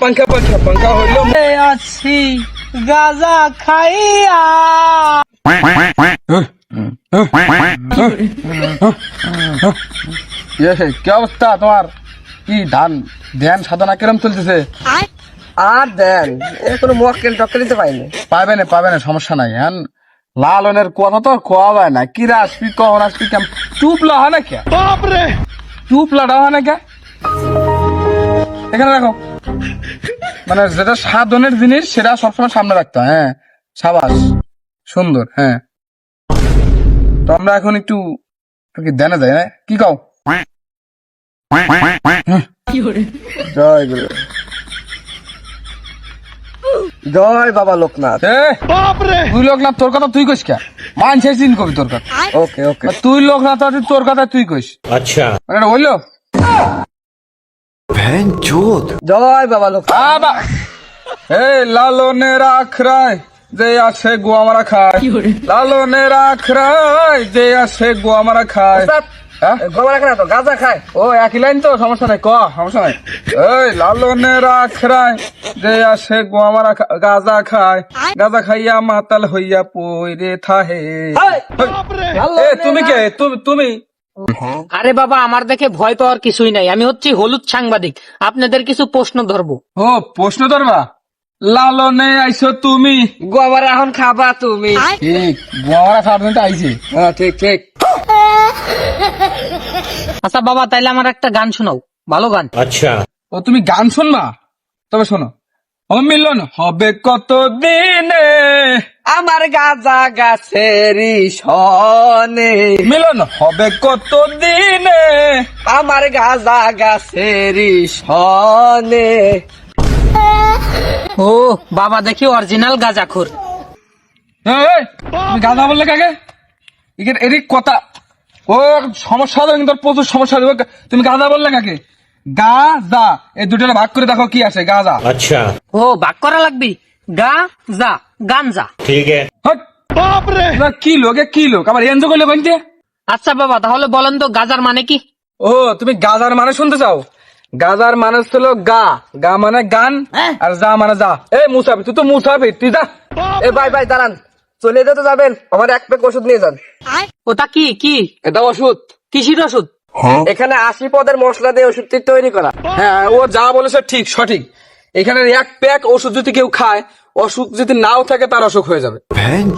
পাঙ্খা পাঙ্খা পাঙ্খা হইল আছি গাজা খাইয়া ইয়ে কি অবস্থা তোমার? কি ধান ধ্যান সাধনা কিরম চলতেছে? আর দেন এ কোনো মক্কেল টক্কেল দিতে পাইনি পাবে না পাবে না সমস্যা নাই। হ্যাঁ লালনের কথা তো খোয়া যায় না। কি রে আসবি কখন আসবি কেম চুপ লা হয় না কে? বাপরে! চুপ লাটা হয় না কে? এখানে রাখো। মানে যেটা সাধনের জিনিস সেটা সবসময় সামনে রাখতো হ্যাঁ সাবাস। সুন্দর হ্যাঁ। তো আমরা এখন একটু কি দেনে যাই হ্যাঁ? কি কাও? হ্যাঁ। জয় বাবা লোকনাথ। তুই লোকনাথ তোর কথা তুই কইস কে? মান শেষ দিন কবি তোর কথা। ওকে ওকে। আচ্ছা। তুই লোকনাথ তোর কথা তুই কইস। আচ্ছা। হইল? জয় বাবা লোকনাথ আবা! এই লালনের আখড়ায় যে আছে গোয়া মারা খায়। লালনের আখড়ায় যে আছে গোয়া মারা খায়। হ্যাঁ? তো গাঁজা খায়। ও একই লাইন তো সমস্যা নাই ক সমস্যা নাই। এই লালনের আখড়ায় যে আসে গাঁজা খায়। গাঁজা খাইয়া মাতাল হইয়া পইরে থাহে। তুমি কে? তুমি তুমি হ্যাঁ। আরে বাবা আমার দেখে ভয় পাওয়ার কিছুই নাই। আমি হচ্ছি হলুদ সাংবাদিক। আপনাদের কিছু প্রশ্ন ধরবো। ও প্রশ্ন ধরবা? লালনে আইছো তুমি। গোবর এখন খাবা তুমি। ঠিক গোবর হ্যাঁ ঠিক ঠিক। আচ্ছা বাবা তাইলে আমার একটা গান শোনাও। ভালো গান। আচ্ছা ও তুমি গান শুনবা? তবে শোনো। ও মিলন হবে কত দিনে আমার গাঁজা গাছেরই সনে মিলন হবে কত দিনে আমার গাঁজা গাছেরই সনে ও বাবা দেখি অরিজিনাল গাজাখোর। এই, এই, তুমি গাধা বললে কাকে? এরই কথা। ও সমস্যা হবে কিন্তু ওর প্রচুর সমস্যা হবে তুমি গাধা বললে কাকে? গাজা। এই দুটোটা ভাগ করে দেখো কি আছে গাজা। আচ্ছা। ও ভাগ করা লাগবে। গা যা গাঞ্জা ঠিক আছে। কি লোক কি লোক? আবার এনজো করলে বলতে আচ্ছা বাবা তাহলে বলেন তো গাজার মানে কি? ও তুমি গাজার মানে শুনতে চাও? গাজার মানে ছিল গা। গা মানে গান হ্যাঁ। আর যা মানে যা এ মুসাফির তুই তো মুসাফির তুই যা। এ ভাই ভাই দাঁড়ান। চলে যেতে যাবেন আমার এক প্যাক ওষুধ নিয়ে যান। ওটা কি কি? এটা ওষুধ। কিসির ওষুধ? এখানে আশি পদের মশলা দিয়ে ওষুধটি তৈরি করা। হ্যাঁ ও যা বলেছে ঠিক সঠিক। এখানে এক প্যাক ওষুধ যদি কেউ খায় অসুখ যদি নাও থাকে তার অসুখ হয়ে যাবে।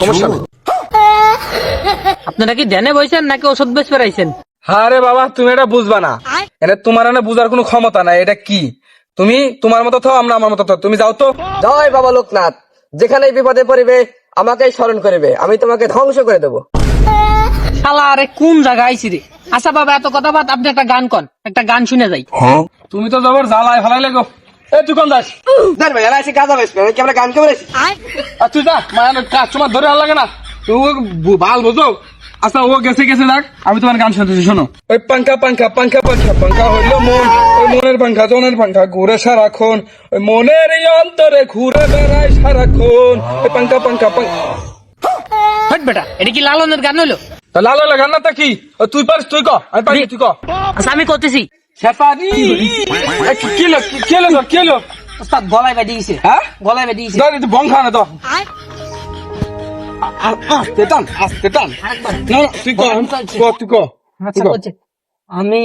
সমস্যা নেই আপনারা কি ধ্যানে বইছেন নাকি ওষুধ বেশ পেরাইছেন আরে বাবা তুমি এটা বুঝবা না। এটা তোমার না বুঝার কোনো ক্ষমতা নাই এটা কি? তুমি তোমার মতো থাও আমরা আমার মতো থাও। তুমি যাও তো। জয় বাবা লোকনাথ যেখানেই বিপদে পড়িবে আমাকেই স্মরণ করিবে। আমি তোমাকে ধ্বংস করে দেবো। শালা আরে কোন জায়গায় আইছি রে? আচ্ছা বাবা এত কথা বাদ আপনি একটা গান কন একটা গান শুনে যাই। তুমি তো জবর জ্বালায় ফালাই লেগো এ যাস দেখ ভাই এলা এসে গাঁজা বেসবে আমি কি গান কেমন আর তুই যা মায়ের কাস্টমার ধরে আর লাগে না। তুই ভালো বুঝো। আচ্ছা ও গেছে গেছে যাক। আমি তোমার গান শুনতেছি শোনো। ওই পাঙ্খা পাঙ্খা পাঙ্খা পাঙ্খা পাঙ্খা হইল মন। ওই মনের পাঙ্খা জনের পাঙ্খা ঘুরে সারাক্ষণ। ওই মনের অন্তরে ঘুরে বেড়ায় সারাক্ষণ। ওই পাঙ্খা পাঙ্খা পাঙ্খা হট বেটা এটা কি লালনের গান হলো? তা লাল গান্নাটা কি? ও তুই পারিস তুই ক আমি পারি তুই ক। আচ্ছা আমি করতেছি শেফানি কি- কি হলো কি- কি হলো তোর? ওস্তাদ গলায় বেঁধে দিয়েছে হ্যাঁ? গলায় বেঁধে ধর একটু বং খাওয়া তো। আ- আ- আস্তে টান আস্তে টান না না, তুই ক আমি- ক তুই ক আচ্ছা তুই ক। করছে। আমি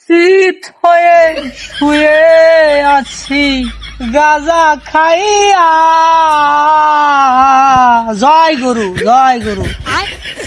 শীত হয়ে শুয়ে আছি গাজা খাইয়া। জয় গুরু জয় গুরু।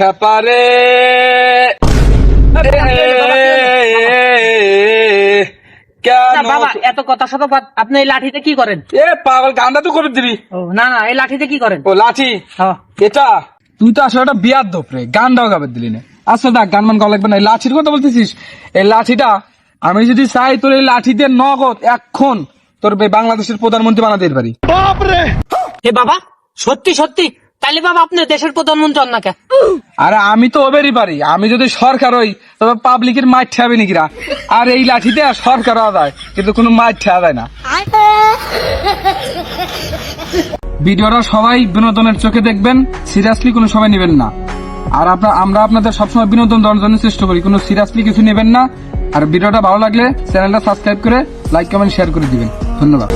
খেপারে। বাবা এত কথা শত আপনি এই লাঠিতে কি করেন? এ পাগল গানটা তো করে দিবি। না না এই লাঠিতে কি করেন? ও লাঠি। হ্যাঁ। এটা? তুই তো আসলে একটা বিয়ার দোপরে গানটাও গাবে দিলি না। আচ্ছা দেখ গান মান গাওয়া লাগবে না। এই লাঠির কথা বলতেছিস? এই লাঠিটা আমি যদি চাই তোর এই লাঠিতে নগদ এখন তোর বাংলাদেশের প্রধানমন্ত্রী বানাতে পারি। হে বাবা সত্যি সত্যি তাহলে বাবা দেশের প্রধানমন্ত্রী না কে আরে আমি তো পারি আমি যদি সরকার হই, তবে পাবলিকের মাঠ আর এই সরকার কিন্তু কোনো মাঠ না। ভিডিওটা সবাই বিনোদনের চোখে দেখবেন সিরিয়াসলি কোনো সময় নেবেন না। আর আপনার আমরা আপনাদের সবসময় বিনোদন দেওয়ার জন্য চেষ্টা করি, কোনো সিরিয়াসলি কিছু নেবেন না। আর ভিডিওটা ভালো লাগলে চ্যানেলটা সাবস্ক্রাইব করে লাইক কমেন্ট শেয়ার করে দিবেন। ধন্যবাদ।